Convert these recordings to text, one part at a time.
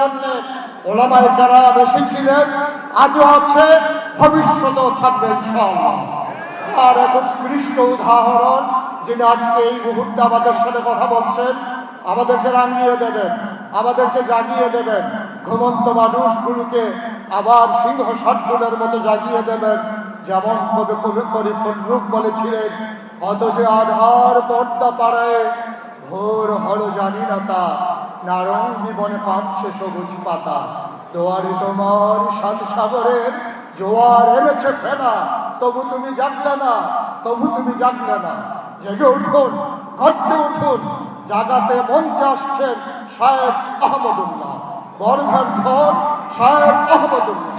জন্য ওলামায় তারা বেশি ছিলেন আজও আছে, ভবিষ্যতেও থাকবেন ইনশাআল্লাহ। আর এক উৎকৃষ্ট উদাহরণ, যিনি আজকে এই মুহূর্তে আমাদের সাথে কথা বলছেন, আমাদেরকে রাঙিয়ে দেবেন, আমাদেরকে জাগিয়ে দেবেন। ঘুমন্ত মানুষগুলোকে আবার সিংহ সর্দুলের মতো জাগিয়ে দেবেন, যেমন কবি কবি কবি ফরুক বলেছিলেন অত যে আধার পর্দা পাড়ায় ভোর হলো জানি না তা। নারঙ্গি বনে কাঁপছে সবুজ পাতা। দোয়ারে তোমার সাত সাগরের জোয়ার এনেছে ফেলা তবু তুমি জাগলে না, তবু তুমি জাগলে না। জেগে উঠুন ঘটে উঠুন, জাগাতে মঞ্চে আসছেন সাহেব আহমদুল্লাহ। গর্ভের ধন সাহেব আহমদুল্লাহ।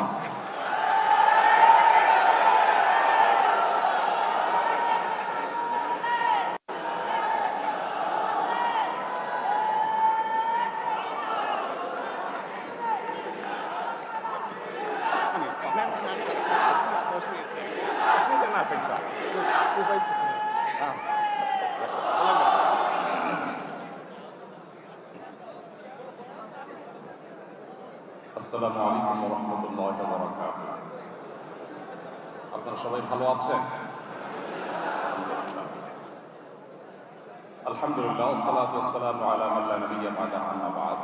আসসালামু আলাইকুম রহমতুল্লাহ বরকাত আপনারা সবাই ভালো আছেন? আলহামদুলিল্লাহ, সালাত ওয়াসসালাম আলা মাল্লা নবিয়্যা বাদা আম্মা বাদ।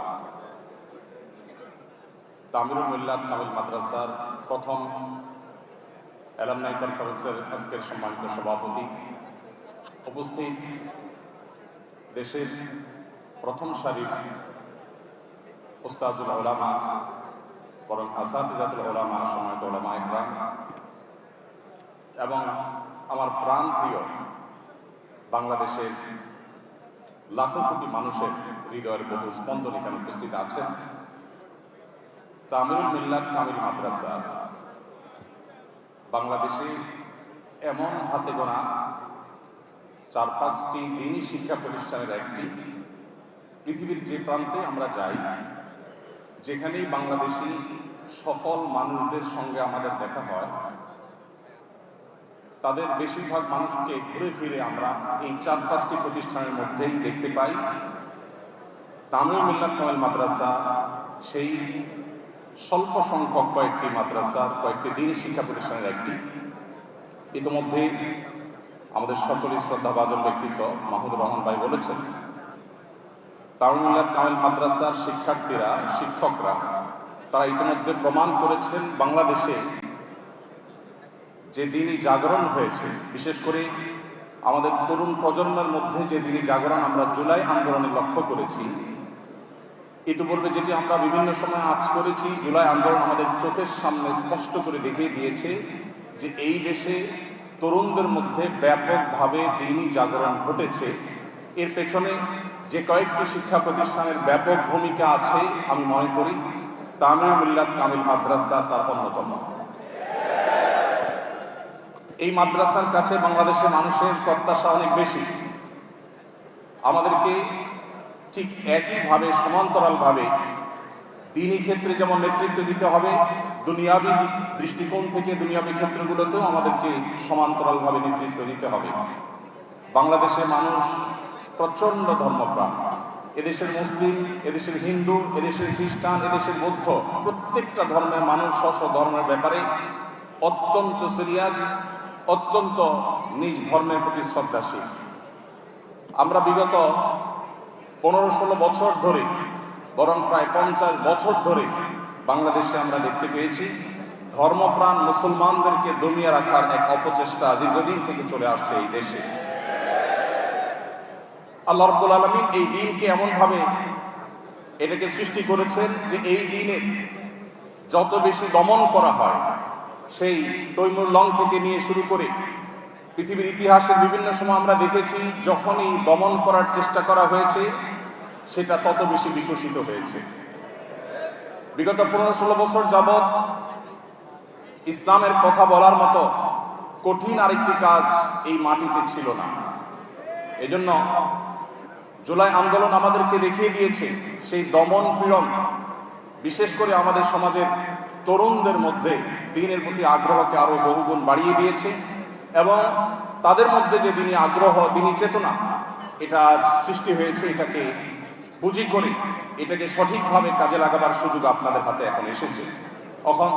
তামিরুল মিল্লাত কামিল মাদ্রাসার প্রথম অ্যালামনাই কনফারেন্সের আজকের সম্মানিত সভাপতি উপস্থিত দেশের প্রথম সারির উস্তাজুল ওলামা বরং আসাদিজাতুল ওলামা সময়ত ওলামা একরাম, এবং আমার প্রাণ প্রিয় বাংলাদেশের লাখো কোটি মানুষের হৃদয়ের বহু স্পন্দন এখানে উপস্থিত আছেন তামিরুল মিল্লাত তামিল মাদ্রাসা, বাংলাদেশে এমন হাতে গোনা চার পাঁচটি দিনই শিক্ষা প্রতিষ্ঠানের একটি। পৃথিবীর যে প্রান্তে আমরা যাই, যেখানেই বাংলাদেশি সফল মানুষদের সঙ্গে আমাদের দেখা হয়। তাদের বেশিরভাগ মানুষকে ঘুরে ফিরে আমরা এই চার পাঁচটি প্রতিষ্ঠানের মধ্যেই দেখতে পাই। তামিল মিল্লাত কামাল মাদ্রাসা, সেই স্বল্প সংখ্যক কয়েকটি মাদ্রাসার কয়েকটি দিন শিক্ষা প্রতিষ্ঠানের একটি। ইতিমধ্যে আমাদের সকলের শ্রদ্ধাভাজন ব্যক্তিত্ব মাহমুদুর রহমান ভাই বলেছেন। তারুণিল্লাত কামিল মাদ্রাসার শিক্ষার্থীরা, শিক্ষকরা তারা ইতিমধ্যে প্রমাণ করেছেন বাংলাদেশে যে দিনই জাগরণ হয়েছে, বিশেষ করে আমাদের তরুণ প্রজন্মের মধ্যে যে দিনই জাগরণ আমরা জুলাই আন্দোলনে লক্ষ্য করেছি, ইতিপূর্বে যেটি আমরা বিভিন্ন সময় আজ করেছি, জুলাই আন্দোলন আমাদের চোখের সামনে স্পষ্ট করে দেখিয়ে দিয়েছে যে এই দেশে তরুণদের মধ্যে ব্যাপকভাবে দিনই জাগরণ ঘটেছে। এর পেছনে যে কয়েকটি শিক্ষা প্রতিষ্ঠানের ব্যাপক ভূমিকা আছে, আমি মনে করি তামিল মিল্লাত কামিল মাদ্রাসা তার অন্যতম। এই মাদ্রাসার কাছে বাংলাদেশের মানুষের প্রত্যাশা অনেক বেশি। আমাদেরকে ঠিক একইভাবে, সমান্তরালভাবে দিনই ক্ষেত্রে যেমন নেতৃত্ব দিতে হবে, দুনিয়াবি দৃষ্টিকোণ থেকে দুনিয়াবি ক্ষেত্রগুলোতেও আমাদেরকে সমান্তরালভাবে নেতৃত্ব দিতে হবে। বাংলাদেশের মানুষ প্রচণ্ড ধর্মপ্রাণ। এদেশের মুসলিম, এদেশের হিন্দু, এদেশের খ্রিস্টান, এদেশের বৌদ্ধ, প্রত্যেকটা ধর্মের মানুষ স্ব ধর্মের ব্যাপারে অত্যন্ত সিরিয়াস অত্যন্ত নিজ ধর্মের প্রতি শ্রদ্ধাশীল। আমরা বিগত পনেরো ষোলো বছর ধরে, বরং প্রায় পঞ্চাশ বছর ধরে বাংলাদেশে আমরা দেখতে পেয়েছি, ধর্মপ্রাণ মুসলমানদেরকে দমিয়ে রাখার এক অপচেষ্টা দীর্ঘদিন থেকে চলে আসছে এই দেশে। আল্লাহ রব্বুল আলমিন এই দিনকে এমনভাবে এটাকে সৃষ্টি করেছেন যে এই দিনে যত বেশি দমন করা হয়, সেই তৈমুর লং থেকে নিয়ে শুরু করে পৃথিবীর ইতিহাসের বিভিন্ন সময় আমরা দেখেছি, যখনই দমন করার চেষ্টা করা হয়েছে, সেটা তত বেশি বিকশিত হয়েছে। বিগত পনেরো ষোলো বছর যাবৎ ইসলামের কথা বলার মতো কঠিন আরেকটি কাজ এই মাটিতে ছিল না। এজন্য জুলাই আন্দোলন আমাদেরকে দেখিয়ে দিয়েছে, সেই দমন পীড়ন, বিশেষ করে আমাদের সমাজের তরুণদের মধ্যে দিনের প্রতি আগ্রহকে আরও বহুগুণ বাড়িয়ে দিয়েছে এবং তাদের মধ্যে যে দিনই আগ্রহ, দিনই চেতনা, এটা সৃষ্টি হয়েছে, এটাকে পুঁজি করে, এটাকে সঠিকভাবে কাজে লাগাবার সুযোগ আপনাদের হাতে এখন এসেছে। এখন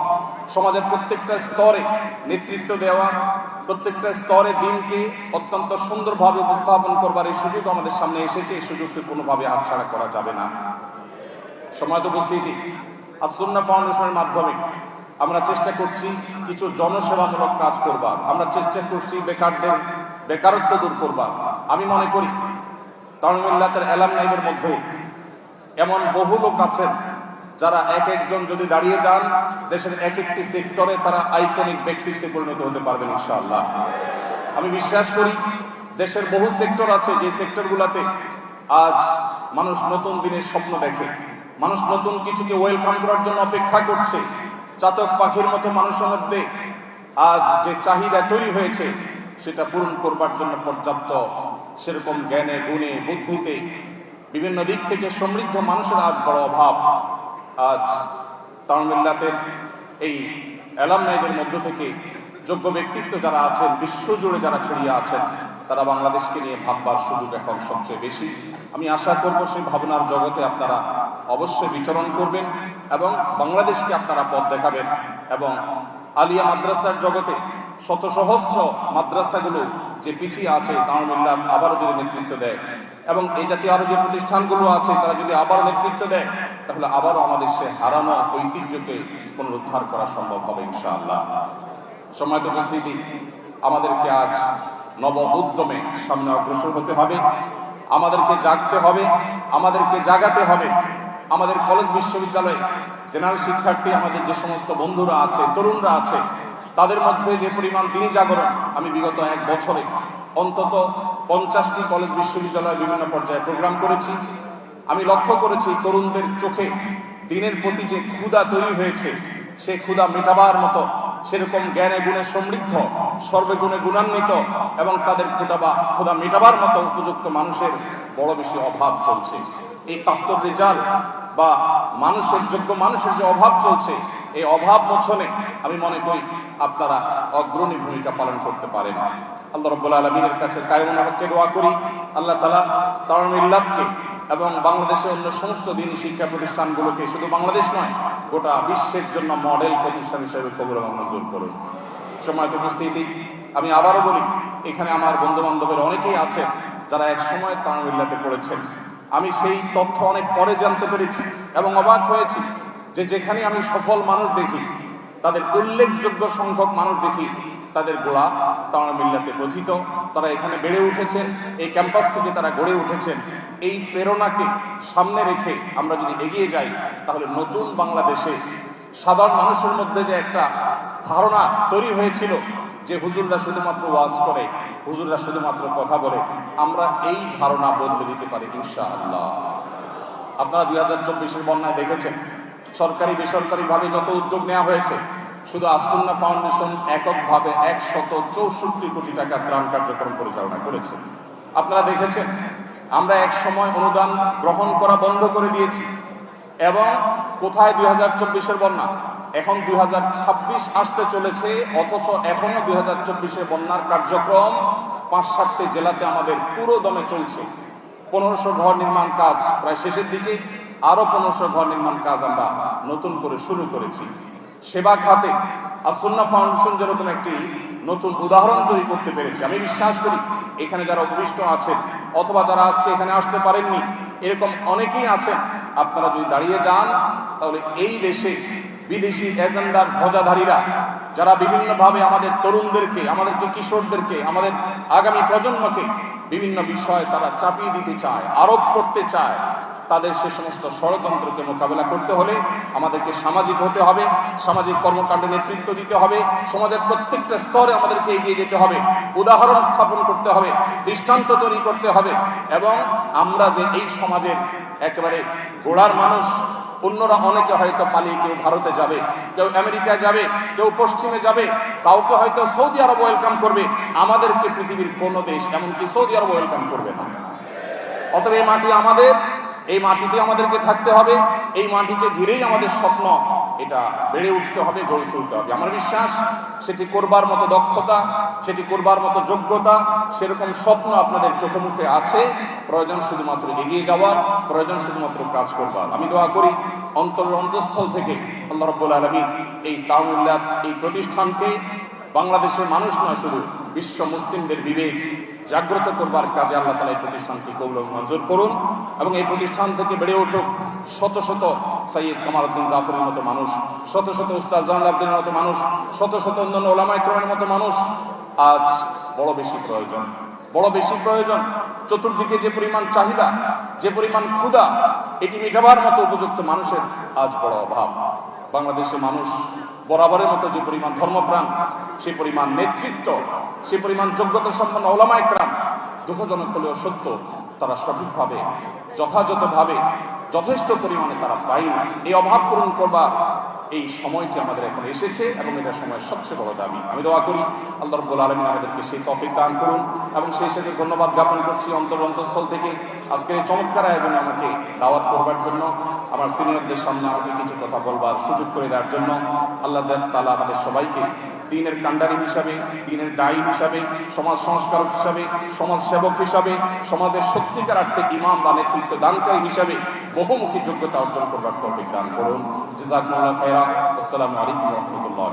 সমাজের প্রত্যেকটা স্তরে নেতৃত্ব দেওয়া, প্রত্যেকটা স্তরে দিনকে অত্যন্ত সুন্দরভাবে উপস্থাপন করবার এই সুযোগ আমাদের সামনে এসেছে। এই সুযোগকে কোনোভাবে হাতছাড়া করা যাবে না। সময় উপস্থিতি আসুন্না ফাউন্ডেশনের মাধ্যমে আমরা চেষ্টা করছি কিছু জনসেবামূলক কাজ করবার। আমরা চেষ্টা করছি বেকারদের বেকারত্ব দূর করবার। আমি মনে করি তামিল্লাতের এলামনাইদের মধ্যে এমন বহু লোক আছেন যারা এক একজন যদি দাঁড়িয়ে যান, দেশের এক একটি সেক্টরে তারা আইকনিক ব্যক্তিত্বে পরিণত হতে পারবেন ইনশাআল্লাহ। আমি বিশ্বাস করি, দেশের বহু সেক্টর আছে যে সেক্টরগুলোতে আজ মানুষ নতুন দিনের স্বপ্ন দেখে। মানুষ নতুন কিছুকে ওয়েলকাম করার জন্য অপেক্ষা করছে। চাতক পাখির মতো মানুষের মধ্যে আজ যে চাহিদা তৈরি হয়েছে, সেটা পূরণ করবার জন্য পর্যাপ্ত সেরকম জ্ঞানে, গুণে, বুদ্ধিতে বিভিন্ন দিক থেকে সমৃদ্ধ মানুষের আজ বড় অভাব। আজ তামিল্লাতের এই অ্যালামনাইদের মধ্য থেকে যোগ্য ব্যক্তিত্ব যারা আছেন, বিশ্বজুড়ে যারা ছড়িয়ে আছেন, তারা বাংলাদেশকে নিয়ে ভাববার সুযোগ এখন সবচেয়ে বেশি। আমি আশা করব সেই ভাবনার জগতে আপনারা অবশ্যই বিচরণ করবেন এবং বাংলাদেশকে আপনারা পথ দেখাবেন এবং আলিয়া মাদ্রাসার জগতে শত সহস্র মাদ্রাসাগুলো যে পিছিয়ে আছে তামিল্লা আবারও যদি নেতৃত্ব দেয় এবং এই জাতীয় আরও যে প্রতিষ্ঠানগুলো আছে, তারা যদি আবারও নেতৃত্ব দেয়, তাহলে আবারও আমাদের সে হারানো ঐতিহ্যকে পুনরুদ্ধার করা সম্ভব হবে ইনশাআল্লাহ। সময় উপস্থিতি, আমাদেরকে আজ নব উদ্যমে সামনে অগ্রসর হতে হবে, আমাদেরকে জাগতে হবে, আমাদেরকে জাগাতে হবে। আমাদের কলেজ বিশ্ববিদ্যালয়ে জেনারেল শিক্ষার্থী, আমাদের যে সমস্ত বন্ধুরা আছে, তরুণরা আছে, তাদের মধ্যে যে পরিমাণ দিনী জাগরণ আমি বিগত এক বছরে অন্তত পঞ্চাশটি কলেজ বিশ্ববিদ্যালয়ে বিভিন্ন পর্যায়ে প্রোগ্রাম করেছি। আমি লক্ষ্য করেছি তরুণদের চোখে দিনের প্রতি যে ক্ষুধা তৈরি হয়েছে, সে ক্ষুদা মেটাবার মতো সেরকম জ্ঞানে গুণে সমৃদ্ধ সর্বগুণে গুণান্বিত এবং তাদের ক্ষুদা বা ক্ষুদা মেটাবার মতো উপযুক্ত মানুষের বড় বেশি অভাব চলছে। এই তাহতর রেজাল বা মানুষের যোগ্য মানুষের যে অভাব চলছে, এই অভাব মোছনে আমি মনে করি আপনারা অগ্রণী ভূমিকা পালন করতে পারেন। আল্লাহ রব্বুল আলমিনের কাছে কায়মনাকে দোয়া করি। আল্লাহ তালা তামিল্লাদকে এবং বাংলাদেশের অন্য সমস্ত দিনী শিক্ষা প্রতিষ্ঠানগুলোকে শুধু বাংলাদেশ নয়, গোটা বিশ্বের জন্য মডেল প্রতিষ্ঠান হিসেবে কবুল এবং মঞ্জুর করুন। সময় উপস্থিতি, আমি আবারও বলি, এখানে আমার বন্ধু বান্ধবের অনেকেই আছেন যারা এক সময় তামিল্লাতে পড়েছেন। আমি সেই তথ্য অনেক পরে জানতে পেরেছি এবং অবাক হয়েছি যে যেখানে আমি সফল মানুষ দেখি তাদের উল্লেখযোগ্য সংখ্যক মানুষ দেখি তাদের গোড়া তাঁরা মিল্লাতে প্রথিত তারা এখানে বেড়ে উঠেছেন, এই ক্যাম্পাস থেকে তারা গড়ে উঠেছেন। এই প্রেরণাকে সামনে রেখে আমরা যদি এগিয়ে যাই, তাহলে নতুন বাংলাদেশে সাধারণ মানুষের মধ্যে যে একটা ধারণা তৈরি হয়েছিল যে হুজুররা শুধুমাত্র ওয়াজ করে, হুজুররা শুধুমাত্র কথা বলে, আমরা এই ধারণা বদলে দিতে পারি ইনশাআল্লাহ। আপনারা দুই হাজার চব্বিশের বন্যায় দেখেছেন সরকারি, বেসরকারিভাবে যত উদ্যোগ নেওয়া হয়েছে, শুধু আসুন্না ফাউন্ডেশন এককভাবে একশত চৌষট্টি কোটি টাকা ত্রাণ কার্যক্রম পরিচালনা করেছে। আপনারা দেখেছেন, আমরা এক সময় অনুদান গ্রহণ করা বন্ধ করে দিয়েছি এবং কোথায় দুই হাজার চব্বিশের বন্যা? এখন দুই হাজার ছাব্বিশ আসতে চলেছে, অথচ এখনও দুই হাজার চব্বিশের বন্যার কার্যক্রম পাঁচ সাতটি জেলাতে আমাদের পুরো দমে চলছে। পনেরোশো ঘর নির্মাণ কাজ প্রায় শেষের দিকে আরও পনেরোশো ঘর নির্মাণ কাজ আমরা নতুন করে শুরু করেছি। সেবা খাতে আসন্না ফাউন্ডেশন যেরকম একটি নতুন উদাহরণ তৈরি করতে পেরেছি। আমি বিশ্বাস করি এখানে যারা উপবিষ্ট আছেন অথবা যারা আজকে এখানে আসতে পারেননি, এরকম অনেকেই আছেন। আপনারা যদি দাঁড়িয়ে যান, তাহলে এই দেশে বিদেশি এজেন্ডার ধ্বজাধারীরা, যারা বিভিন্নভাবে আমাদের তরুণদেরকে, আমাদেরকে কিশোরদেরকে, আমাদের আগামী প্রজন্মকে বিভিন্ন বিষয়ে তারা চাপিয়ে দিতে চায়, আরোপ করতে চায় তাদের সে সমস্ত ষড়যন্ত্রকে মোকাবেলা করতে হলে আমাদেরকে সামাজিক হতে হবে, সামাজিক কর্মকাণ্ডে নেতৃত্ব দিতে হবে, সমাজের প্রত্যেকটা স্তরে আমাদেরকে এগিয়ে যেতে হবে, উদাহরণ স্থাপন করতে হবে, দৃষ্টান্ত তৈরি করতে হবে এবং আমরা যে এই সমাজের একেবারে গোড়ার মানুষ, অন্যরা অনেকে হয়তো পালিয়ে কেউ ভারতে যাবে, কেউ আমেরিকায় যাবে, কেউ পশ্চিমে যাবে, কাউকে হয়তো সৌদি আরব ওয়েলকাম করবে, আমাদেরকে পৃথিবীর কোনো দেশ এমনকি সৌদি আরব ওয়েলকাম করবে না। অতএব এই মাটি আমাদের এই মাটিতে আমাদেরকে থাকতে হবে, এই মাটিকে ঘিরেই আমাদের স্বপ্ন, এটা বেড়ে উঠতে হবে, গড়ে তুলতে হবে। আমার বিশ্বাস, সেটি করবার মতো দক্ষতা, সেটি করবার মতো যোগ্যতা, সেরকম স্বপ্ন আপনাদের চোখে মুখে আছে, প্রয়োজন শুধুমাত্র এগিয়ে যাওয়ার, প্রয়োজন শুধুমাত্র কাজ করবার। আমি দোয়া করি, অন্তরের অন্তঃস্থল থেকে আল্লাহ রব্বুল আলমী এই তামিল্লাত এই প্রতিষ্ঠানকে বাংলাদেশের মানুষ নয় শুধু বিশ্ব মুসলিমদের বিবেক জাগ্রত করবার কাজে আল্লাহ তালা এই প্রতিষ্ঠানকে কৌল মঞ্জুর করুন এবং এই প্রতিষ্ঠান থেকে বেড়ে উঠুক শত শত সৈয়দ কামারউদ্দিন জাফরের মতো মানুষ, শত শত উস্তাদ জাহান মতো মানুষ, শত শত অন্যান্য ওলামাই ক্রমের মতো মানুষ। আজ বড় বেশি প্রয়োজন, বড় বেশি প্রয়োজন চতুর্দিকে যে পরিমাণ চাহিদা, যে পরিমাণ ক্ষুধা, এটি মেটাবার মতো উপযুক্ত মানুষের আজ বড় অভাব। বাংলাদেশের মানুষ বরাবরের মতো যে পরিমাণ ধর্মপ্রাণ, সে পরিমাণ নেতৃত্ব, সে পরিমাণ যোগ্যতা সম্পন্ন ওলামায় ক্রাম দুঃখজনক হলেও সত্য, তারা সঠিকভাবে, যথাযথভাবে, যথেষ্ট পরিমাণে তারা পায়নি। এই অভাব পূরণ করবার এই সময়টি আমাদের এখন এসেছে এবং এটা সময়ের সবচেয়ে বড় দাবি। আমি দোয়া করি আল্লাহ রব্বুল আলমিন আমাদেরকে সেই তফিক দান করুন এবং সেই সাথে ধন্যবাদ জ্ঞাপন করছি অন্তর অন্তঃস্থল থেকে। আজকের এই চমৎকার আয়োজনে আমাকে দাওয়াত করবার জন্য, আমার সিনিয়রদের সামনে আমাকে কিছু কথা বলবার সুযোগ করে দেওয়ার জন্য আল্লাহ তালা আমাদের সবাইকে দিনের কাণ্ডারি হিসাবে, দিনের দায়ী হিসাবে, সমাজ সংস্কারক হিসাবে, সমাজ সেবক হিসাবে, সমাজের সত্যিকার অর্থে ইমাম বা নেতৃত্ব দানকারী হিসাবে বহুমুখী যোগ্যতা অর্জন করবার তৌফিক দান করুন। জাজাকুল্লাহ খায়রা আসসালামু আলাইকুম রহমতুল্লাহ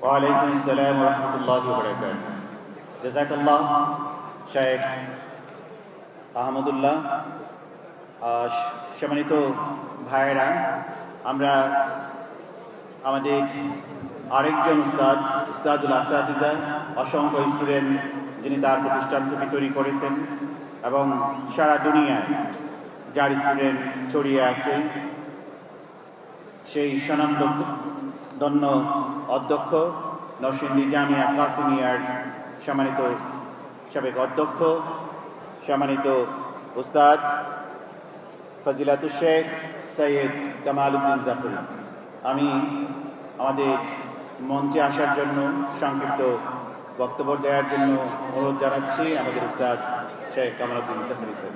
ওয়ালাইকুম আসসালাম রহমতুল্লাহ বরকাত জাজাকাল্লাহ শেখ আহমদুল্লাহ আহ, সম্মানিত ভাইয়েরা আমরা আমাদের আরেকজন উস্তাদ, উস্তাদুল আসাদিজা অসংখ্য স্টুডেন্ট যিনি তার প্রতিষ্ঠান থেকে তৈরি করেছেন এবং সারা দুনিয়ায় যার স্টুডেন্ট ছড়িয়ে আছে, সেই স্বনামধন্য অধ্যক্ষ নরসিংদী জামিয়া কাসিমিয়ার সম্মানিত সাবেক অধ্যক্ষ, সম্মানিত উস্তাদ ফজিলাতুল শেখ সৈয়দ কামাল উদ্দিন জাফর। আমি আমাদের মঞ্চে আসার জন্য সংক্ষিপ্ত বক্তব্য দেওয়ার জন্য অনুরোধ জানাচ্ছি আমাদের উস্তাদ শেখ কামাল উদ্দিন জাফরি স্যার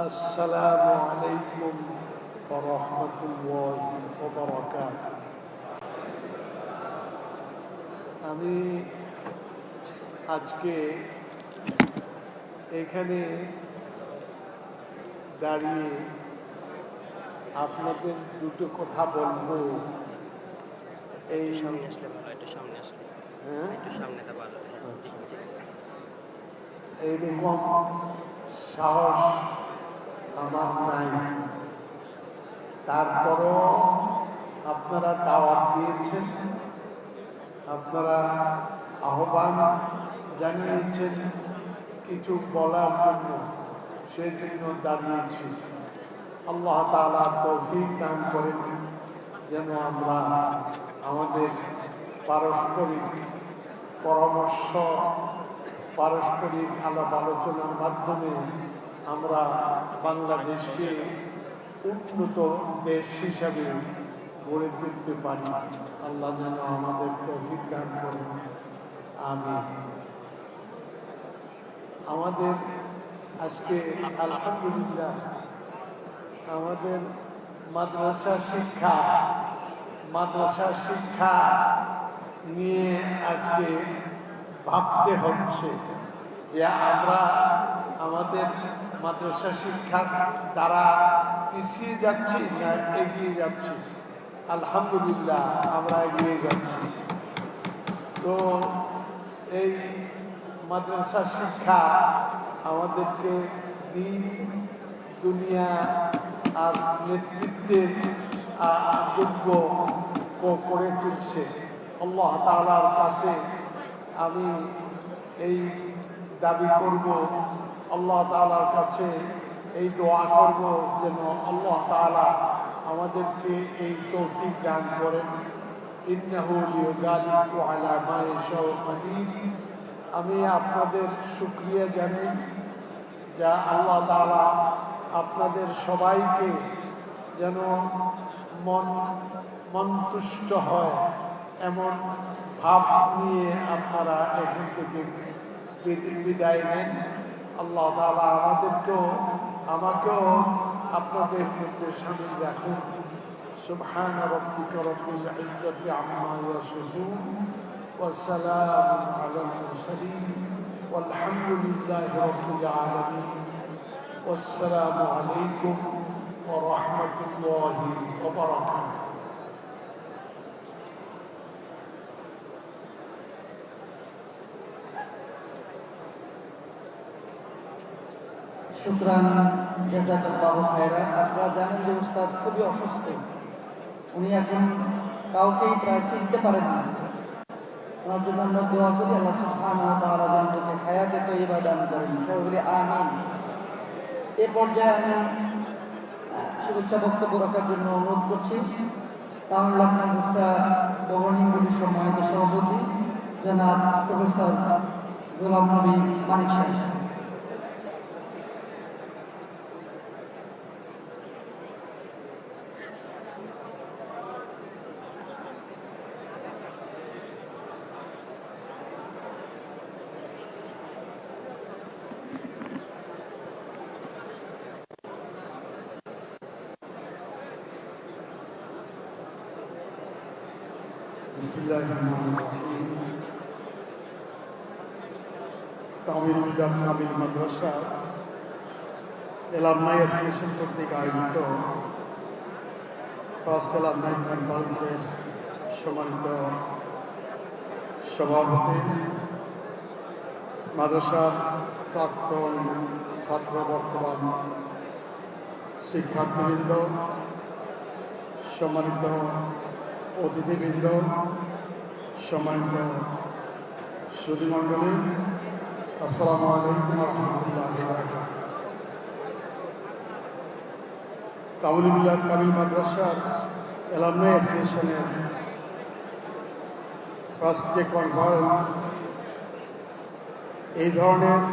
السلام عليكم ورحمة الله وبركاته আমি আজকে এখানে দাঁড়িয়ে আপনাদের দুটো কথা বলবো এই সামনে আসলে ভালো একটু সামনে আসলে হ্যাঁ একটু সামনে তা ভালো হ্যাঁ, জি, ঠিক আছে এইরকম সাহস আমার নাই তারপরও আপনারা দাওয়াত দিয়েছেন, আপনারা আহ্বান জানিয়েছেন, কিছু বলার জন্য সেই জন্য দাঁড়িয়েছি। আল্লাহ তাআলা তৌফিক দান করেন যেন আমরা আমাদের পারস্পরিক পরামর্শ, পারস্পরিক আলাপ আলোচনার মাধ্যমে আমরা বাংলাদেশকে উন্নত দেশ হিসাবে গড়ে তুলতে পারি। আল্লাহ যেন আমাদের তৌফিক দান করেন। আমি আমাদের আজকে আলহামদুলিল্লাহ আমাদের মাদ্রাসা শিক্ষা মাদ্রাসা শিক্ষা নিয়ে আজকে ভাবতে হচ্ছে যে আমরা আমাদের মাদ্রাসা শিক্ষার দ্বারা পিছিয়ে যাচ্ছি না এগিয়ে যাচ্ছি? আলহামদুলিল্লাহ, আমরা এগিয়ে যাচ্ছি। তো এই মাদ্রাসা শিক্ষা আমাদেরকে দিন, দুনিয়া আর নেতৃত্বের যোগ্য করে তুলছে। আল্লাহ তাআলার কাছে আমি এই দাবি করব। আল্লাহ তাআলার কাছে এই দোয়া করব যেন আল্লাহ তালা আমাদেরকে এই তৌফিক দান করেন। আমি আপনাদের সুক্রিয়া জানাই যা আল্লাহ তালা আপনাদের সবাইকে যেন মন মন্তুষ্ট হয় এমন ভাব নিয়ে আপনারা এখান থেকে বিদায় নেন। আল্লাহ তালা আমাদেরকেও আমাকেও আপনাদের মধ্যে সামিল রাখুন سبحان ربك رب العزة عما يصفون وسلام على المرسلين والحمد لله رب العالمين والسلام عليكم ورحمة الله وبركاته খায়রা আপনারা জানেন যে উস্তাদ খুবই অসুস্থ। উনি এখন কাউকেই প্রায় চিনতে পারেন না। ওনার জন্য আমরা দোয়া করি, আল্লাহ সুবহানাহু যেন তাকে হায়াতে দান করেন। আমিন। এ পর্যায়ে আমি শুভেচ্ছা বক্তব্য রাখার জন্য অনুরোধ করছি। তামিল মাদ্রাসা গভর্নিং বডির সম্মানিত সভাপতি, জনাব প্রফেসর গোলাম নবী মানিক সাহেব। তামিল মিলাদ কামিল মাদ্রাসা এলামনাই অ্যাসোসিয়েশন কর্তৃক আয়োজিত ফার্স্ট এলামনাই কনফারেন্সের সম্মানিত সভাপতি, মাদ্রাসার প্রাক্তন ছাত্র বর্তমান শিক্ষার্থীবৃন্দ, সম্মানিত অতিথিবৃন্দ, সম্মানিত সুধীমণ্ডলী আসসালামু আলাইকুম রহমতুল্লাহ তামিল মিলাদ কামিল মাদ্রাসার এলামনাই অ্যাসোসিয়েশনের ফার্স্ট যে কনফারেন্স এই ধরনের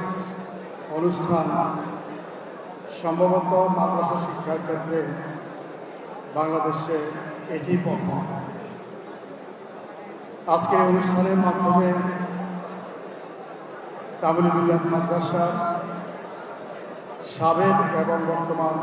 অনুষ্ঠান সম্ভবত মাদ্রাসা শিক্ষার ক্ষেত্রে বাংলাদেশে এটি প্রথম। আজকের অনুষ্ঠানের মাধ্যমে তামিল মিলাদ মাদ্রাসার সাবেক এবং বর্তমান